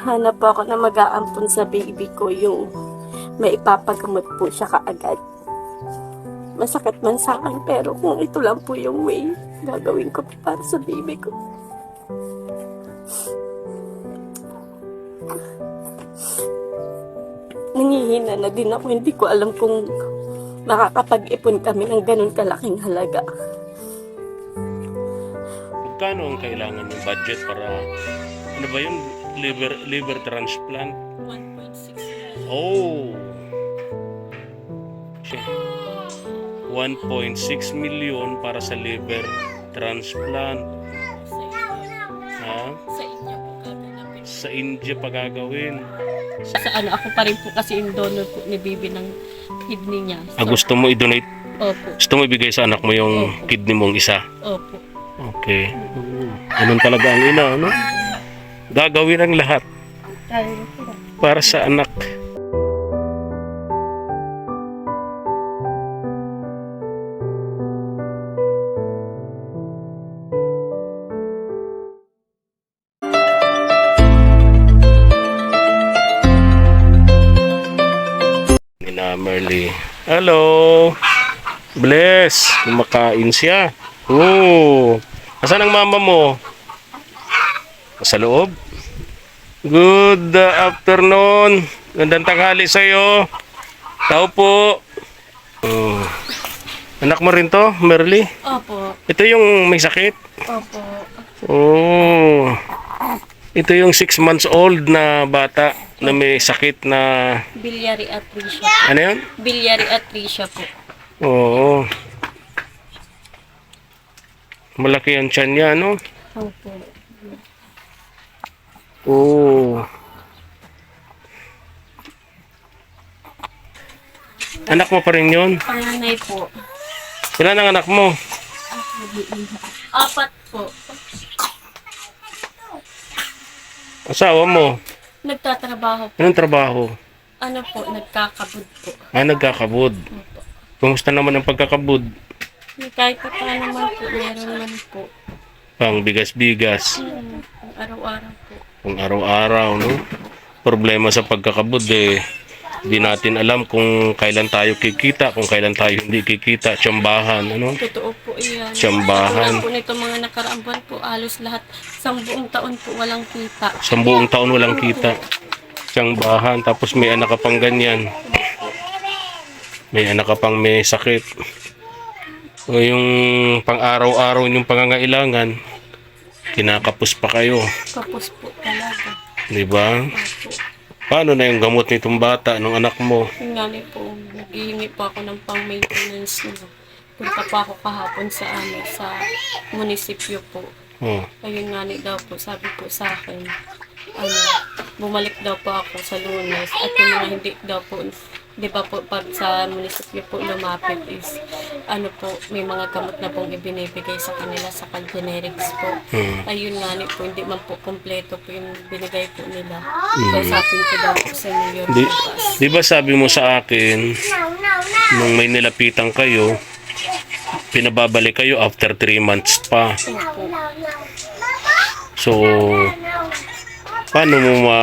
Hanap po ako na mag-aampon sa baby ko yung may ipapagamot po siya kaagad. Masakit man sa akin pero kung ito lang po yung way, gagawin ko para sa baby ko. Nangihina na din ako, hindi ko alam kung makakapag-ipon kami ng ganun kalaking halaga. Magkano ang kailangan ng budget para ano ba yun? Liver liver transplant? 1.6 Oh. Shit. 1.6 million para sa liver transplant. Ha? Sa inyo po. Sa India pa gagawin. Sa ano, ako pa rin po kasi yung donor po ni Bibi ng kidney niya. Ah, gusto mo i-donate? Opo, Gusto mo ibigay sa anak mo yung Opo. kidney mong isa? opo. Okay. Ganun talaga ang ina, ano? Gagawin ang lahat para sa anak. Nina Merly. Hello. Bless. Kumakain siya. Oh. Asan ang mama mo? Sa loob? Good afternoon. Gandang tanghali sa'yo. Tao po. Oh. Anak mo rin to, Merly? Opo, Ito yung may sakit? opo. Oh. Ito yung 6 months old na bata na may sakit na... Biliary atresia. Ano yun? Biliary atresia po. Oo. Malaki ang tiyan niya, no? Opo. Oo. Anak mo pa rin yun? Panganay po. Ilan ang anak mo? Apat po. Asawa mo? Nagtatrabaho po. Anong trabaho? Ano po, nagkakabud po. Ah, nagkakabud. Opo. Kumusta naman ang pagkakabud? Kahit pa naman po, meron naman po. Pang bigas-bigas. Hmm, araw-araw po. Pang araw-araw, no? Problema sa pagkakabud eh. Hindi natin alam kung kailan tayo kikita, kung kailan tayo hindi kikita. Tsambahan, ano? Totoo po iyan. Tsambahan. Tulad po nito mga nakaraang buwan po, halos lahat, sa buong taon po walang kita. Sa buong taon walang kita. Tsambahan. Tapos may anak ka pang ganyan. May anak ka pang may sakit. O yung pang-araw-araw yung pangangailangan, kinakapos pa kayo. Kapos po talaga. Di ba? Opo. Paano na yung gamot nitong bata, nung anak mo? Yung nga ni po, naghihingi po ako ng pang-maintenance nila. Punta po ako kahapon sa ano, sa munisipyo po. Oh. Ayun nga ni daw po, sabi po sa akin, ano, bumalik daw po ako sa lunes. At yung mga hindi daw po, di ba po, pag sa munisipyo po lumapit is, ano po, may mga gamot na pong ibinibigay sa kanila sa generics po. Hmm. Ayun nga ni po, hindi man po kompleto po yung binigay po nila. Kausapin ko daw po sa New York Di, di ba sabi mo sa akin, nung may nilapitan kayo, pinababalik kayo after 3 months pa. So, paano mo ma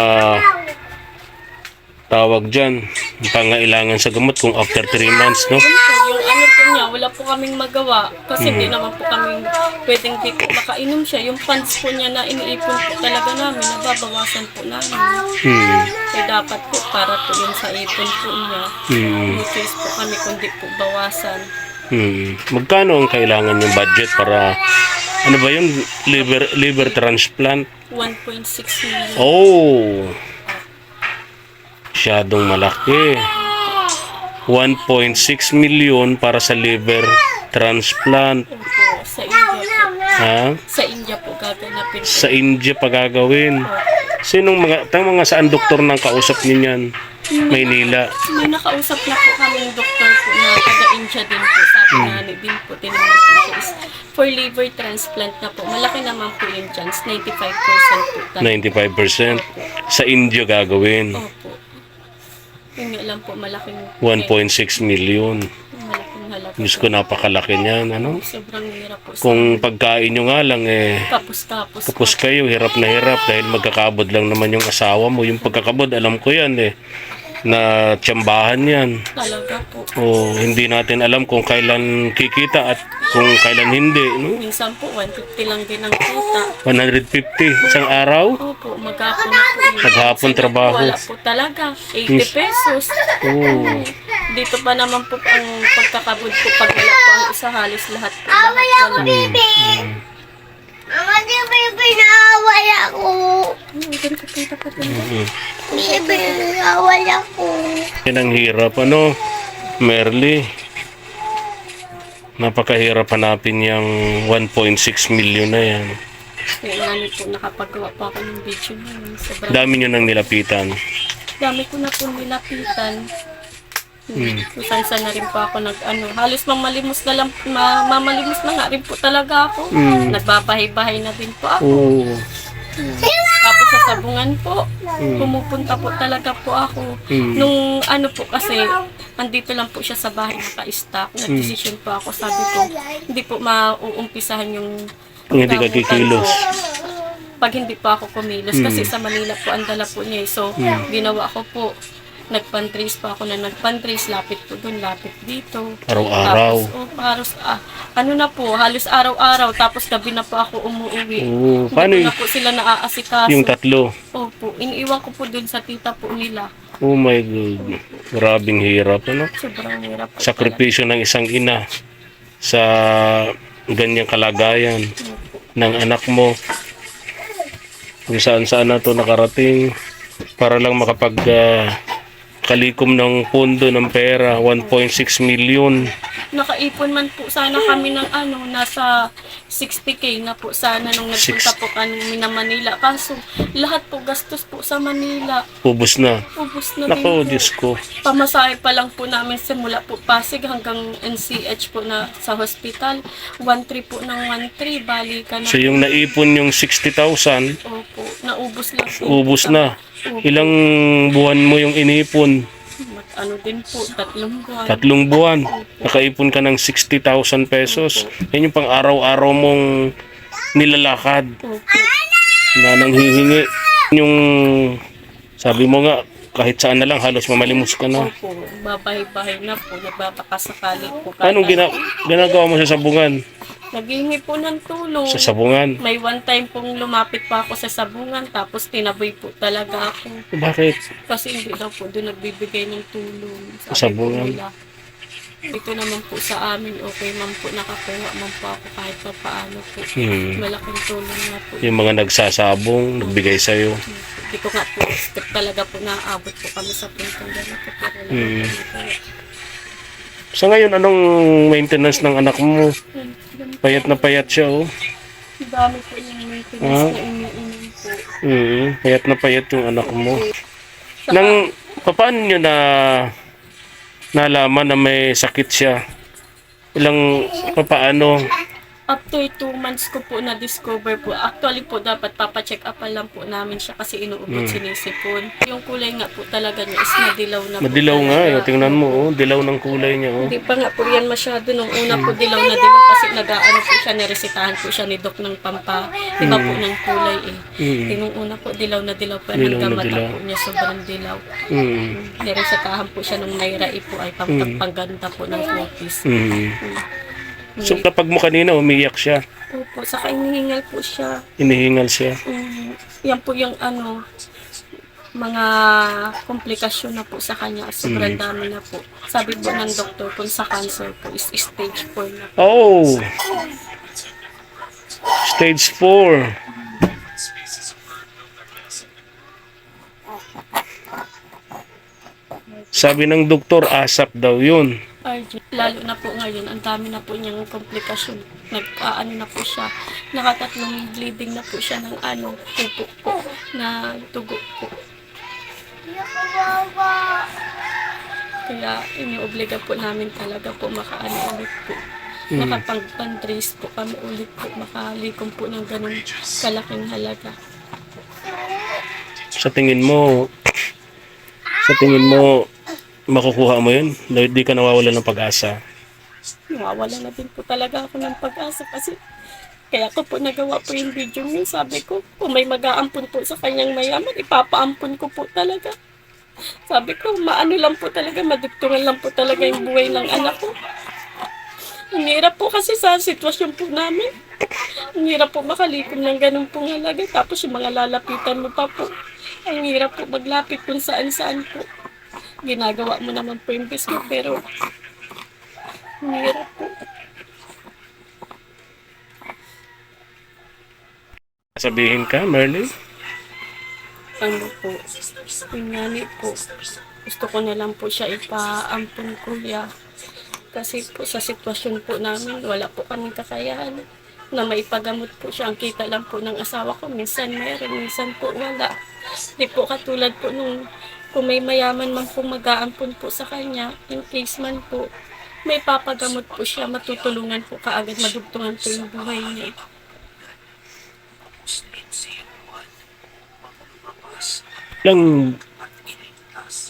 tawag dyan, pangailangan sa gamot kung after 3 months, no? Yung ano po niya, wala po kaming magawa. Kasi hindi naman po kaming pwedeng di po makainom siya. Yung funds po niya na iniipon po talaga namin, nababawasan po namin. Hmm. Kaya dapat po para po yun sa ipon po niya. Hmm. Choice po kami kundi po bawasan. Hmm. Magkano ang kailangan yung budget para ano ba yun? Liver liver transplant? 1.6 million. Oh. Masyadong malaki. 1.6 million para sa liver transplant. Sa India po. Ha? Sa India po gaganapin po. Sa India pa gagawin. Sinong mga, tang mga saan doktor nang kausap niyo niyan? Maynila. May nakausap na po kami doktor po na taga-India din po. Sabi nga ni din po, tinanong po is for liver transplant na po. Malaki naman po yung chance. 95% po talaga. 95%. Sa India gagawin. Opo. Yun nga lang po, malaking 1.6 million. malaking halaga. Diyos ko, napakalaki niyan, ano? Sobrang hirap po. Kung pagkain nyo nga lang, eh, Tapos-tapos. tapos kayo, hirap na hirap dahil magkakabod lang naman yung asawa mo. Yung pagkakabod, alam ko yan eh, na tiyambahan yan. Talaga po. O hindi natin alam kung kailan kikita at kung kailan hindi. No? Minsan po, 150 lang din ang kita. 150 isang araw? Opo, maghapon na po yun. Maghapon trabaho. Wala po talaga. 80 pesos. Oo. Dito pa naman po ang pagkakabod po pag wala po ang isa halos lahat po. Lahat wala. Mama, di ba yung pinawal ako? Hmm, ganito po dapat yun. Mm. Di ba pinawal ako? Yan ang hirap, ano? Merly. Napakahirap hanapin yung 1.6 million na yan. Kaya nga niyo po nakapagawa pa ako ng video na Dami nyo nang nilapitan. dami ko na po nilapitan. Hmm. Susansa na rin po ako nag ano, halos mamalimos na lang, ma, mamalimos na nga rin po talaga ako. Hmm. Nagbabahay-bahay na din po ako. Oo. Tapos sa sabungan po, pumupunta po talaga po ako. Hmm. Nung ano po kasi, andito lang po siya sa bahay naka-stock. Nag-decision po ako, sabi ko, hindi po mauumpisahan yung hindi ka kikilos. ko Pag hindi pa ako kumilos. Kasi sa Manila po, ang dala po niya. eh. So, ginawa ko po, nagpantrace pa ako na nagpantrace, lapit po dun, lapit dito. Araw-araw. Tapos, oh, halos, ah, ano na po, halos araw-araw, tapos gabi na po ako umuwi. Oo. Hindi Paano ko y- na po sila naaasikaso. yung tatlo? Opo, iniiwan ko po dun sa tita po nila. Oh my God. Grabing hirap, ano? Sobrang hirap po Sakripisyo ng isang ina sa ganyang kalagayan ng anak mo. Kung saan saan na to nakarating para lang makapag ah, kalikom ng pondo ng pera 1.6 million Nakaipon man po sana kami ng ano, nasa 60k na po sana nung nagpunta Six- po kami na Manila. Kaso, lahat po gastos po sa Manila. ubos na Ubus na nako din po. Ko Pamasahe pa lang po namin simula po Pasig hanggang NCH po na sa hospital. 1-3 po ng 1-3, balikan na. so yung naipon yung 60,000 Opo, naubos lang po. ubos na ilang buwan mo yung inipon Mag- Ano din po, tatlong buwan. tatlong buwan nakaipon ka ng 60,000 pesos yan yung pang araw-araw mong nilalakad Opo. na nanghihingi yung sabi mo nga kahit saan na lang halos mamalimos ka na Opo, babahay-bahay na po, nagbabakasakali po. anong gina- ginagawa mo sa sabungan Naghingi po ng tulong. sa sabungan May one time pong lumapit pa ako sa sabungan, tapos tinaboy po talaga ako. bakit Kasi hindi daw po doon nagbibigay ng tulong. Sa Sabi sabungan? nila. Dito naman po sa amin, okay man po, nakakuha man po ako kahit pa paano po. Hmm. Malaking tulong na po. yung mga nagsasabong nagbigay sa'yo Hindi ko nga po, talaga po naabot po kami sa puntong ganito. Pero Hmm. sa ngayon anong maintenance ng anak mo Hmm. Payat na payat siya oh. Dami po yung maintenance Ah. na iniinom po. mm, payat na payat yung anak mo. Nang paano nyo na nalaman na may sakit siya? Ilang papaano After two months ko po na-discover po, actually po dapat papacheck up lang po namin siya kasi inuubot Hmm. sinisipon. Yung kulay nga po talaga niya is madilaw na po madilaw nga talaga. eh. tingnan mo oh dilaw ng kulay niya oh Hindi pa nga po yan masyado. Nung una po dilaw na dilaw kasi nag-ano po siya, niresitahan po siya ni Doc ng pampa. Iba po ng kulay eh. mm. Eh, nung una po dilaw na dilaw pa Dilaw hanggang mata dilaw. po niya sobrang dilaw. Mm. Niresitahan po siya nung mayrai po ay pang pangganda po ng kutis. Mm. So kapag mo kanina umiyak siya Opo, saka inihingal po siya. inihingal siya Mm, yan po yung ano, mga komplikasyon na po sa kanya. Sobrang dami na po. Sabi po ng doktor kung sa cancer po is stage 4 na. Oh. Stage 4. Sabi ng doktor, asap daw yun. RG. Lalo na po ngayon, ang dami na po niyang komplikasyon. Nag-ano na po siya. Nakatatlong bleeding na po siya ng ano, tubo po, na tugo po. Kaya iniobliga po namin talaga po makaano ulit po. Nakapag-fundraise po kami ulit po, makalikom po ng ganun kalaking halaga. Sa tingin mo, sa tingin mo, makukuha mo yun? Hindi ka nawawala ng pag-asa. nawawala na din po talaga ako ng pag-asa kasi kaya ko po nagawa po yung video niyo. Sabi ko, kung may mag-aampun po sa kanyang mayaman, ipapaampun ko po talaga. Sabi ko, maano lang po talaga, madugtungan lang po talaga yung buhay ng anak ko. Ang po kasi sa sitwasyon po namin. Ang po makalikom ng ganun pong halaga. Tapos yung mga lalapitan mo pa po. Ang hirap po maglapit kung saan-saan po. Ginagawa mo naman po yung business pero hirap po. Sabihin ka, Merlin? Ano po, yung nani po, gusto ko na lang po siya ipaampun kuya. Kasi po sa sitwasyon po namin, wala po kaming kakayahan na maipagamot po siya. Ang kita lang po ng asawa ko, minsan meron, minsan po wala. Di po katulad po nung kung may mayaman man po mag-aampun po sa kanya, in case man po, may papagamot po siya, matutulungan po kaagad, madugtungan po yung buhay niya. Ilang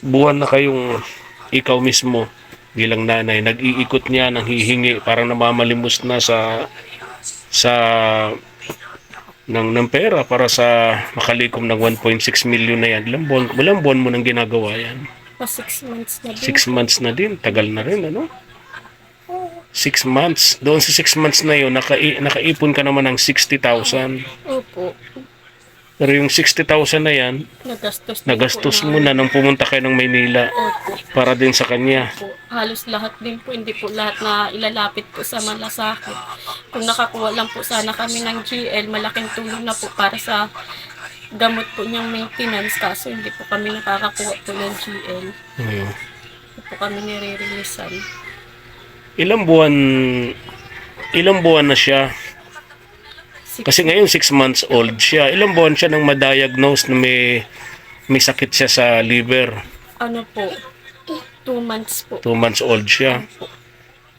buwan na kayong ikaw mismo bilang nanay, nag-iikot niya, nang hihingi, parang namamalimos na sa sa ng, ng pera para sa makalikom ng 1.6 million na yan. Ilang buwan, ilang buwan mo nang ginagawa yan? Pa six months na din. Six months na din. Tagal na rin, ano? Six months. Doon sa six months na yun, nakai, nakaipon ka naman ng 60,000. Opo, Pero yung 60,000 na yan, nagastos, nagastos mo na nang pumunta kayo ng Maynila Opo. para din sa kanya. po. Halos lahat din po, hindi po lahat na ilalapit po sa malasakit. Kung nakakuha lang po sana kami ng GL, malaking tulong na po para sa gamot po niyang maintenance. Kaso hindi po kami nakakakuha po ng GL. Hmm. Hindi po kami nire-releasean. Ilang buwan ilang buwan na siya? Kasi ngayon 6 months old siya. Ilang buwan siya nang ma-diagnose na may may sakit siya sa liver. ano po, two months po. 2 months old siya.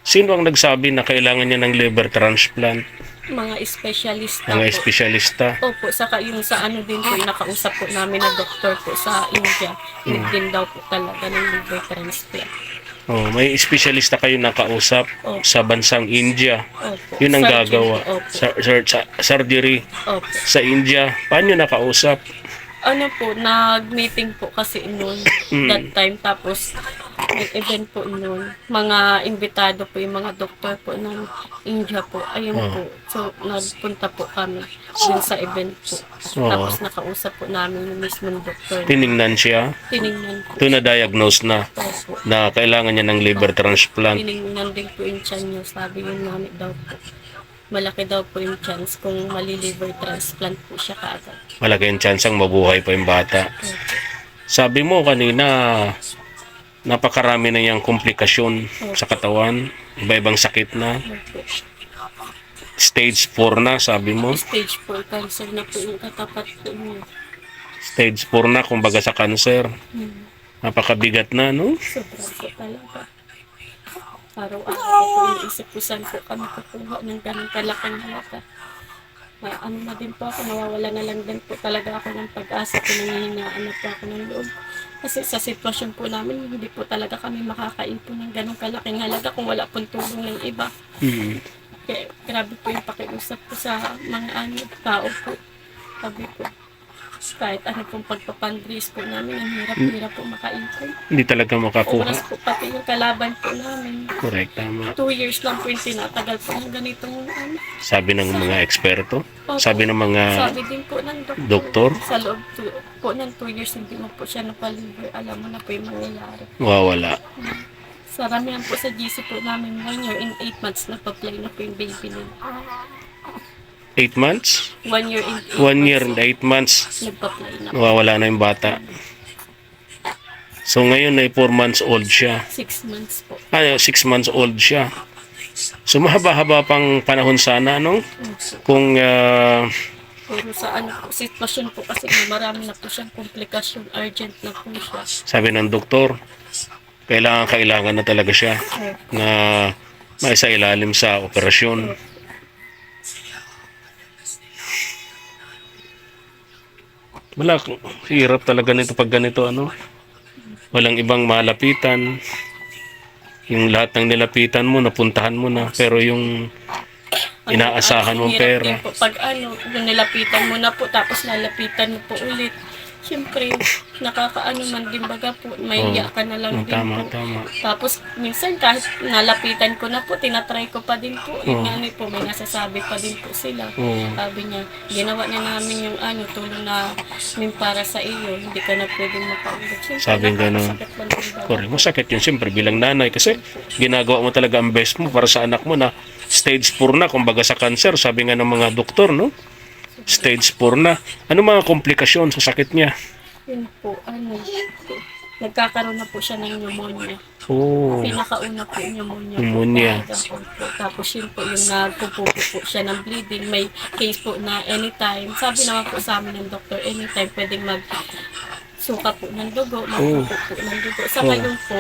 Sino ang nagsabi na kailangan niya ng liver transplant? Mga specialist Mga po. espesyalista. Opo, saka yung sa ano din po, nakausap po namin na doktor po sa India. Need din daw po talaga ng liver transplant. Oh, may espesyalista kayo nakausap Opo. sa bansang India. Opo. Yun ang Surgery, gagawa. Opo. Sa, sur- sa- surgery Opo. sa India. Paano nakausap? Ano po, nag-meeting po kasi noon Mm. that time. Tapos, event po noon. Mga imbitado po yung mga doktor po ng India po. Ayun Oh. po. So, nagpunta po kami dun sa event po. Oo. Tapos, nakausap po namin yung mismong doktor. Tiningnan siya. Tinignan po. Ito na-diagnose na Opo. na kailangan niya ng liver transplant. Tinignan din po yung tiyan niyo. Sabi yung nanay daw po. Malaki daw po yung chance kung mali-liver transplant po siya kaagad. Malaki ang chance ang mabuhay pa yung bata. Opo. Sabi mo kanina, napakarami na niyang komplikasyon sa katawan. Iba-ibang sakit na. Stage 4 na, sabi mo. Stage 4 cancer na po yung katapat po niya. Stage 4 na, kumbaga sa cancer. Hmm. Napakabigat na, no? Sobrang po talaga. Araw-araw ko po iniisip ko saan po kami kukuha ng ganun kalaking halaga. May ano na din po ako, nawawala na lang din po talaga ako ng pag-asa kung nangihinaan na po ako ng loob. Kasi sa sitwasyon po namin, hindi po talaga kami makakaipon ng ganun kalaking halaga kung wala pong tulong ng iba. Hmm. Kaya grabe po yung pakiusap ko sa mga ano, tao po. Sabi ko, kahit ano pong pagpapandris po namin, ang hirap-hirap po makaipon. Hindi talaga makakuha. Oras po pati yung kalaban po namin. Correct, tama. Two years lang po yung tinatagal po ng ganitong ano. Sabi ng mga eksperto. Opo. Sabi ng mga Sabi din po ng doktor. doktor. Sa loob to, po ng two years, hindi mo po siya napaliver. Alam mo na po yung mangyayari. mawawala. Sa ramihan po sa GC po namin, year in eight months na pa-play na po yung baby nila. 8 months? One year in eight 1 year and months. 8 months. Nagpa-play na. Nawawala na yung bata. So ngayon ay 4 months old siya. Six months po. Ay, 6 months old siya. So mahaba-haba pang panahon sana, no? Kung ah, Pero sa ano po, sitwasyon po kasi marami na po siyang komplikasyon. Urgent na po siya. sabi ng doktor, kailangan kailangan na talaga siya na may sa ilalim sa operasyon. Wala, hirap talaga nito pag ganito ano. Walang ibang malapitan. Yung lahat ng nilapitan mo, napuntahan mo na. Pero yung inaasahan mong hirap pera. din po, pag ano, yung nilapitan mo na po, tapos nalapitan mo po ulit. Siyempre, nakakaano man din baga po, may iya ka na lang Mm, din tama, po. tama. Tapos, minsan kahit nalapitan ko na po, tinatry ko pa din po. Yung Oo. ano po, may nasasabi pa din po sila. Oo. Sabi niya, ginawa na namin yung ano, tulong na min para sa iyo, hindi ka na pwedeng makaulit. Siyempre, Sabi din baga. Correct. Masakit yun siyempre bilang nanay kasi ginagawa mo talaga ang best mo para sa anak mo na stage 4 na, kumbaga sa cancer, sabi nga ng mga doktor, no? Stage 4 na. Ano mga komplikasyon sa sakit niya? Yun po, ano, nagkakaroon na po siya ng pneumonia. Oh. Pinakauna po pneumonia. Pneumonia. Po, po. Tapos yun po yung nagpupupo po siya ng bleeding. May case po na anytime. Sabi naman po sa amin ng doktor, anytime pwedeng mag suka po ng dugo, magpupo po ng dugo. Sa Oh. ngayon po,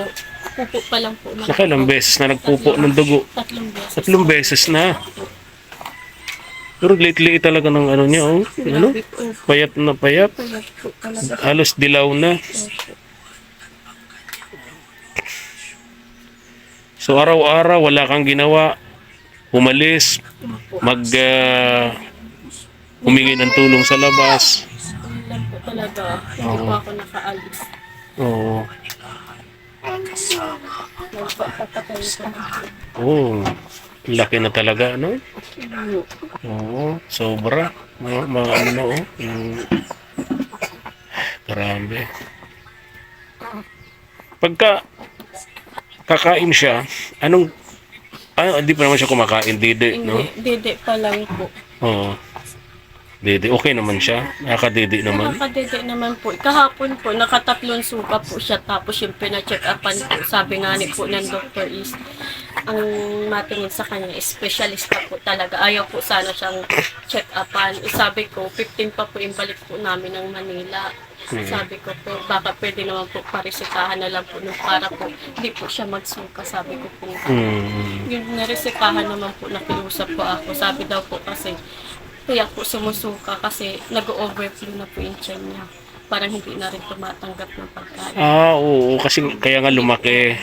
pupo pa lang po. ng- Nakailang beses na nagpupo ng dugo? Tatlong beses. Tatlong beses na. Pero lately talaga ng ano niya, oh. Ano? Payat na payat. Halos dilaw na. So araw-araw wala kang ginawa. Umalis, mag ah, humingi ng tulong sa labas. Lang po talaga. Hindi po ako nakaalis. Oo. Po. Oh, laki na talaga, no? Ano, Oo, sobra. Mga, mga ano oh. Yung... Grabe. Pagka kakain siya, anong... Ah, hindi pa naman siya kumakain, didi, no? Hindi, dede pa lang po. Oo. Didi, okay naman siya. Nakakadidi naman. Nakakadede naman po. Kahapon po, nakatatlong suka po siya. Tapos yung pina-check upan po, sabi nga ni po ng doctor is, ang matingin sa kanya, specialista po talaga. Ayaw po sana siyang check upan. Eh, Sabi ko, 15 pa po yung balik po namin ng Manila. Sabi ko po, baka pwede naman po parisitahan na lang po nung para po, hindi po siya magsuka. Sabi ko po, Hmm. yung naresetahan naman po, nakiusap po ako. Sabi daw po kasi, kaya po sumusuka kasi nag-overflow na po yung tiyan niya. Parang hindi na rin tumatanggap ng pagkain. Ah, oo. Kasi kaya nga lumaki.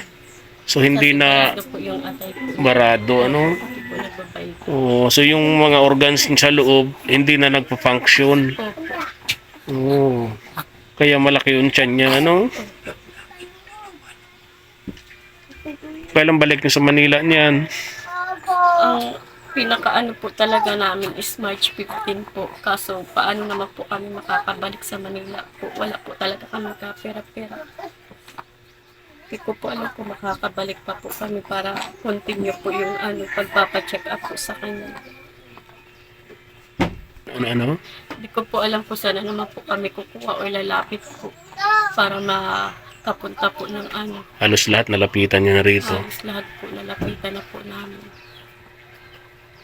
So, hindi Kasi na parado po yung atay po. barado, ano? Hindi po. Oo. So, yung mga organs sa loob, hindi na nagpa-function. Opo. Oo. Kaya malaki yung tiyan niya, ano? Kailan balik niyo sa Manila niyan? Ang pinakaano po talaga namin is March 15 po. Kaso paano naman po kami makakabalik sa Manila po. Wala po talaga kami kapera-pera. Hindi ko po alam kung makakabalik pa po kami para continue po yung ano, pagpapacheck up po sa kanya. Ano, ano? Hindi ko po alam po sana naman po kami kukuha o lalapit po para makapunta po ng ano. Halos lahat nalapitan niya na rito. Halos lahat po nalapitan na po namin.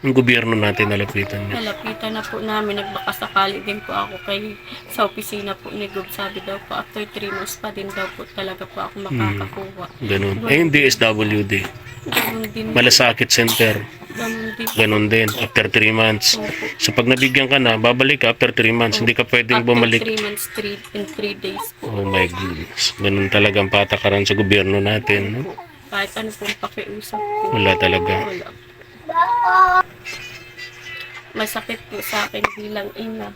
Yung gobyerno natin nalapitan niya. Nalapitan na po namin, nagbakasakali din po ako kay sa opisina po ni Gob. Sabi daw po, after 3 months pa din daw po talaga po ako makakakuha. Ganun. Eh, yung DSWD. Ganun din, Malasakit Center. ganun din. Ganun din. After 3 months. Opo. So, pag nabigyan ka na, babalik ka after 3 months. Hindi ka pwedeng After bumalik. 3 months, 3 in 3 days po. Oh my goodness. Ganun talagang patakaran sa gobyerno natin. No? Kahit ano pong pakiusap. Wala talaga. Wala. Masakit po sa akin bilang ina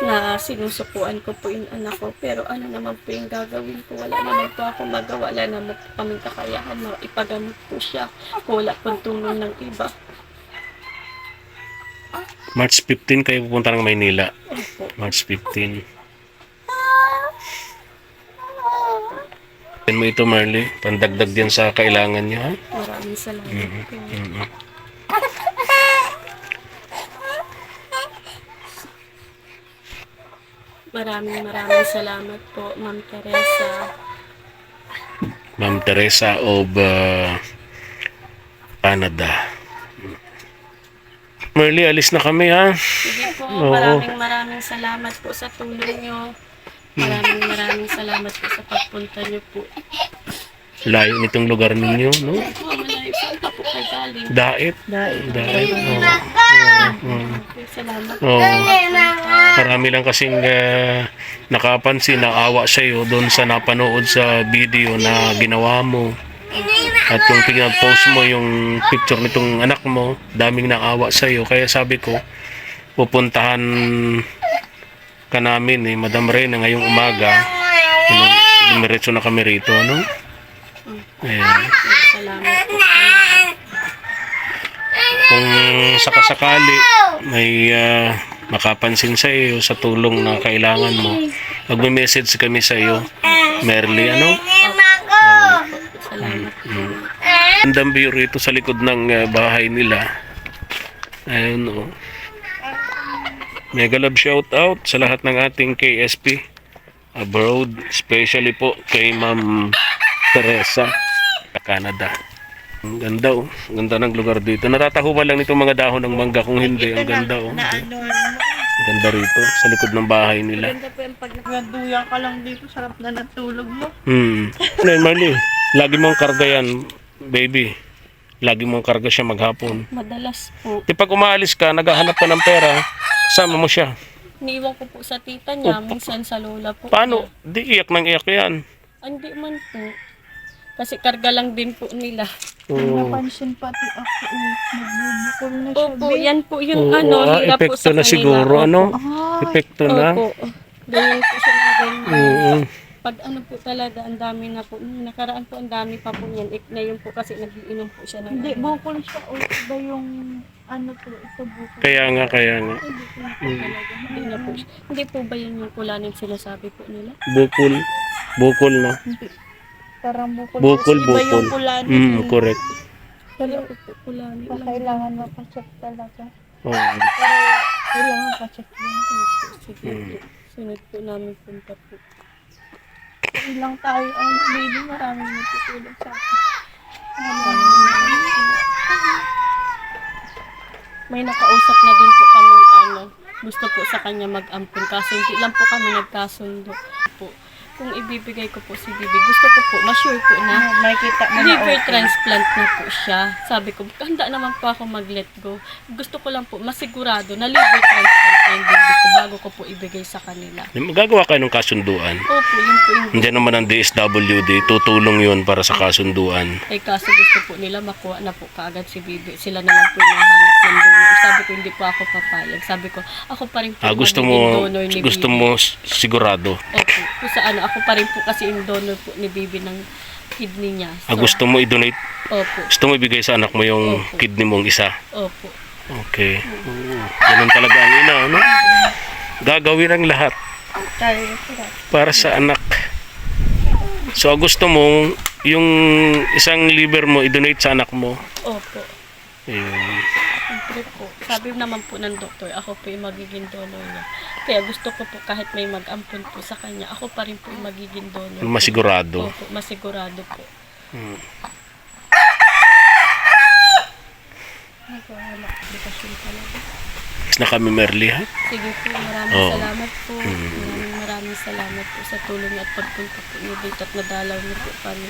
na sinusukuan ko po yung anak ko. Pero ano naman po yung gagawin ko? Wala naman po ako magawa. Wala naman po kaming kakayahan na ipagamot po siya. Kung wala pong tulong ng iba. March 15 kayo pupunta ng Maynila. Opo. March 15. Yan mo ito, Marley. Pandagdag din sa kailangan niyo, ha? Maraming salamat po. Mm-mm. Maraming maraming salamat po, Ma'am Teresa. Ma'am Teresa of uh, Canada. Marley, alis na kami, ha? Sige po, Oo. maraming maraming salamat po sa tulong nyo. Maraming maraming salamat po sa pagpunta nyo po. Layo nitong lugar ninyo, no? Po, malayo saan pa po kayo galing? Dait. Dahil. Dait. Oo. Oo. Salamat. Oo. Marami lang kasing uh, nakapansin, naawa sa'yo doon sa napanood sa video na ginawa mo. At yung pinag-post mo yung picture nitong anak mo, daming naawa sa iyo. Kaya sabi ko, pupuntahan ka namin eh, Madam Reyna ngayong umaga. Dumiretso na kami rito, ano? Ayan. Salamat. Kung sakasakali may ah, makapansin sa iyo sa tulong na kailangan mo, magme-message kami sa iyo. Merly, ano? Salamat po. Ang sa likod ng ah, bahay nila. Ayun o. Mega love shout out sa lahat ng ating KSP abroad, especially po kay Ma'am Teresa sa Canada. Ang ganda oh. Ang ganda ng lugar dito. Natatahuman lang nitong mga dahon ng mangga kung hindi. Ang ganda oh. Ang ganda rito sa likod ng bahay nila. Ganda po yung pag Nagduya ka lang dito, sarap na natulog mo. Hmm. Ano yun, Marley? Lagi mong karga yan, baby. Lagi mong karga siya maghapon. madalas po. Di pag umaalis ka, naghahanap ka ng pera, sama mo siya. Niiwan ko po sa tita niya, minsan sa lola po. Paano? Di iyak ng iyak yan. niya. Hindi man po. Kasi karga lang din po nila. Oo. Napansin pati ako, eh, nagbubukol na siya. Opo, babe. yan po yung Oo, ano, ah, hila po epekto sa na kanila. siguro, ano? Ah, Epekto na. Opo. Ganyan po siya ng ganyan. Oo. Pag ano po talaga, ang dami na po. Nakaraan po, ang dami pa po niyan. Ik na yun po kasi nagiinom po siya ng hindi, ano. bukol siya. O, iba yung, ano to, ito bukol. Kaya nga, kaya nga. Hindi po na po talaga. Hindi na po siya. Hindi po ba yun yung kulanin sinasabi po nila? Bukol. Bukol na. Hindi. Parang bukol. Bukol, Tapos Iba yung bukol. kulani. Hmm, correct. Po kulanin. Pa, kailangan mapacheck talaga. Oo. Pero, kailangan mapacheck din. Sige po. Sunod po namin punta po. Ilang tayo, ang baby, maraming natutulog sa akin. May nakausap na din po kami ano, gusto po sa kanya mag-ampun kaso hindi lang po kami nagkasundo po. Kung ibibigay ko po si Bibi, gusto ko po, ma-sure po na May kita mo na liver okay. transplant na po siya. Sabi ko, handa naman po ako mag-let go. Gusto ko lang po masigurado na liver transplant na yung baby ko bago ko po ibigay sa kanila. Magagawa kayo ng kasunduan. Opo, yun po yung Nandiyan naman ang DSWD, tutulong yun para sa kasunduan. Eh kaso gusto po nila makuha na po kaagad si Bibi. Sila na lang po yung. Sabi ko hindi po ako papayag. Sabi ko ako pa rin po Ah, gusto mo, donor ni gusto Bibi. mo sigurado. Opo. Kung sa ano, ako pa rin po kasi yung donor po ni Bibi ng kidney niya. Ah, gusto mo i-donate, Opo. gusto mo ibigay sa anak mo yung Opo. kidney mong isa. Opo. Okay. Oo. Ganun talaga ang ina, ano? Gagawin ang lahat para sa anak. So, gusto mo, yung isang liver mo, i-donate sa anak mo. Opo. Ayun. Sabi naman po ng doktor, ako po yung magiging donor niya. Kaya gusto ko po kahit may mag-ampun po sa kanya, ako pa rin po yung magiging donor. Masigurado. Opo, masigurado po. Hmm. Na kami, Merly, ha? Sige po, maraming Oo. salamat po. Maraming maraming salamat po sa tulong at pagpunta po niyo dito at nadalaw niyo po kami.